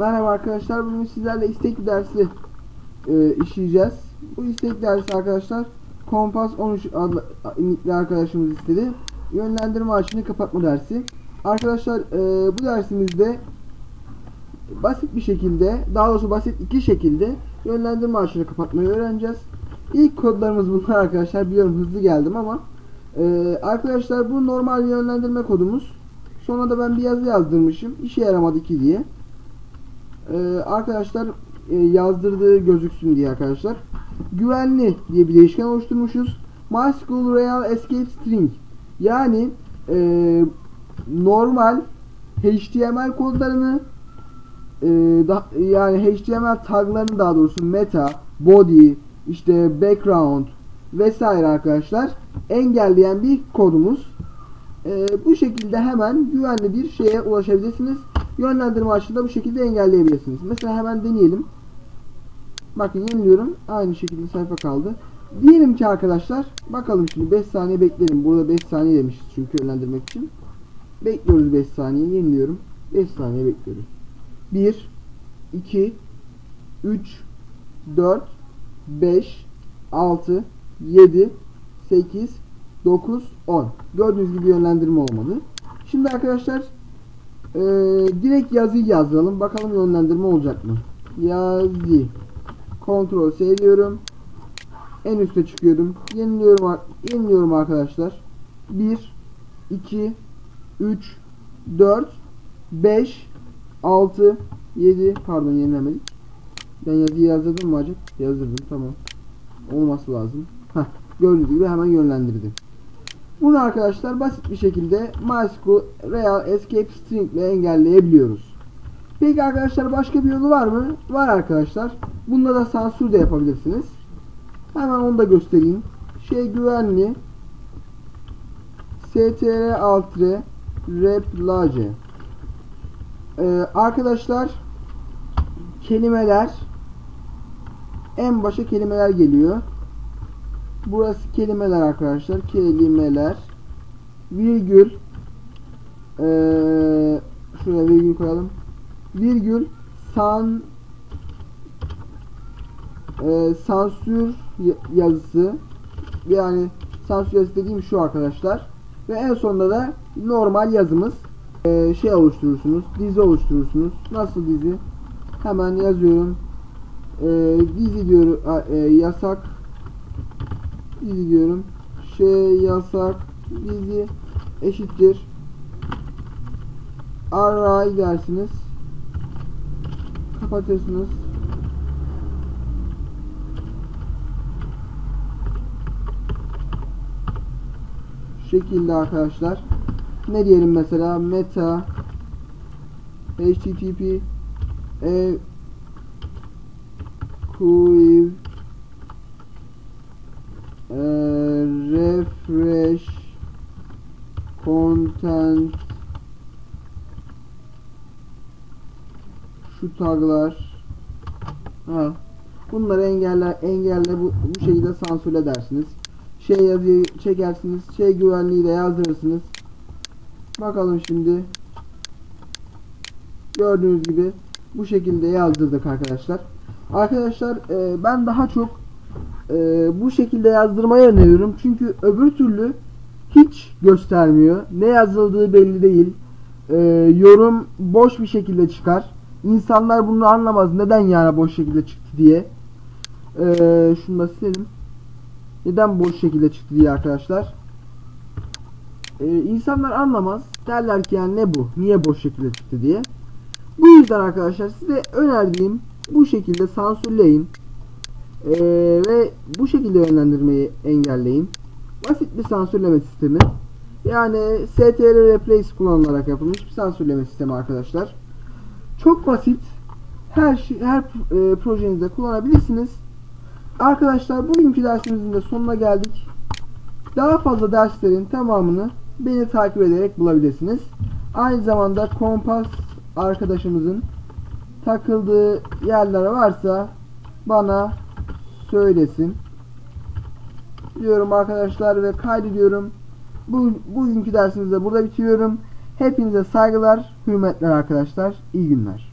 Merhaba arkadaşlar. Bugün sizlerle istek dersi e, işleyeceğiz. Bu istek dersi arkadaşlar Kompas 13 adlı arkadaşımız istedi. Yönlendirme açını kapatma dersi. Arkadaşlar e, bu dersimizde basit bir şekilde, daha doğrusu basit iki şekilde yönlendirme açını kapatmayı öğreneceğiz. İlk kodlarımız bunlar arkadaşlar. Biliyorum hızlı geldim ama e, arkadaşlar bu normal yönlendirme kodumuz. Sonra da ben bir yazı yazdırmışım. İşe yaramadı ki diye. Ee, arkadaşlar e, yazdırdığı gözüksün diye arkadaşlar. Güvenli diye bir değişken oluşturmuşuz. MySQL Real Escape String yani e, normal HTML kodlarını e, da, yani HTML taglarını daha doğrusu meta, body, işte background vesaire arkadaşlar engelleyen bir kodumuz. E, bu şekilde hemen güvenli bir şeye ulaşabilirsiniz. Yönlendirme açısında bu şekilde engelleyebilirsiniz. Mesela hemen deneyelim. Bakın yeniliyorum. Aynı şekilde sayfa kaldı. Diyelim ki arkadaşlar bakalım şimdi 5 saniye bekleyelim. Burada 5 saniye demişiz çünkü yönlendirmek için. Bekliyoruz 5 saniye. Yeniliyorum. 5 saniye bekliyoruz. 1 2 3 4 5 6 7 8 9 10 Gördüğünüz gibi yönlendirme olmadı. Şimdi arkadaşlar ee, direkt yazıyı yazdıralım. Bakalım yönlendirme olacak mı? Yazı. Kontrol S diyorum. En üste çıkıyorum. Yeniliyorum, yeniliyorum arkadaşlar. 1 2 3 4 5 6 7 pardon yenilemedik. Ben yazıyı yazdırdım mı acaba? Yazdırdım tamam. Olması lazım. Heh, gördüğünüz gibi hemen yönlendirdim. Bunu arkadaşlar basit bir şekilde MySQL Real Escape String ile engelleyebiliyoruz. Peki arkadaşlar başka bir yolu var mı? Var arkadaşlar. Bunda da sansür de yapabilirsiniz. Hemen onu da göstereyim. Şey güvenli str altre replage ee, arkadaşlar kelimeler en başa kelimeler geliyor. Burası kelimeler arkadaşlar. Kelimeler. Virgül. Ee, şuraya virgül koyalım. Virgül. San e, sansür yazısı. Yani sansür yazısı dediğim şu arkadaşlar. Ve en sonunda da normal yazımız. Ee, şey oluşturursunuz. Dizi oluşturursunuz. Nasıl dizi? Hemen yazıyorum. Ee, dizi diyorum. E, yasak dizi diyorum. Şey yasak dizi eşittir. Array dersiniz. Kapatırsınız. şekilde arkadaşlar. Ne diyelim mesela meta http e quiv e, refresh content. Şu taglar. Ha. bunları engelle engelle bu, bu şekilde sansürle dersiniz şey yazıyı çekersiniz şey güvenliği de yazdırırsınız. Bakalım şimdi. Gördüğünüz gibi bu şekilde yazdırdık arkadaşlar. Arkadaşlar e, ben daha çok e, bu şekilde yazdırmayı öneriyorum. Çünkü öbür türlü hiç göstermiyor. Ne yazıldığı belli değil. E, yorum boş bir şekilde çıkar. İnsanlar bunu anlamaz. Neden yani boş şekilde çıktı diye. E, şunu da silelim. Neden boş şekilde çıktı diye arkadaşlar. E, insanlar anlamaz. Derler ki yani ne bu? Niye boş şekilde çıktı diye. Bu yüzden arkadaşlar size önerdiğim bu şekilde sansürleyin. Ee, ve bu şekilde yönlendirmeyi engelleyin. Basit bir sansürleme sistemi. Yani str replace kullanılarak yapılmış bir sansürleme sistemi arkadaşlar. Çok basit. Her şey, her e, projenizde kullanabilirsiniz. Arkadaşlar bugünkü dersimizin de sonuna geldik. Daha fazla derslerin tamamını beni takip ederek bulabilirsiniz. Aynı zamanda kompas arkadaşımızın takıldığı yerler varsa bana söylesin. Diyorum arkadaşlar ve kaydediyorum. Bu, bugünkü dersimizi de burada bitiriyorum. Hepinize saygılar, hürmetler arkadaşlar. İyi günler.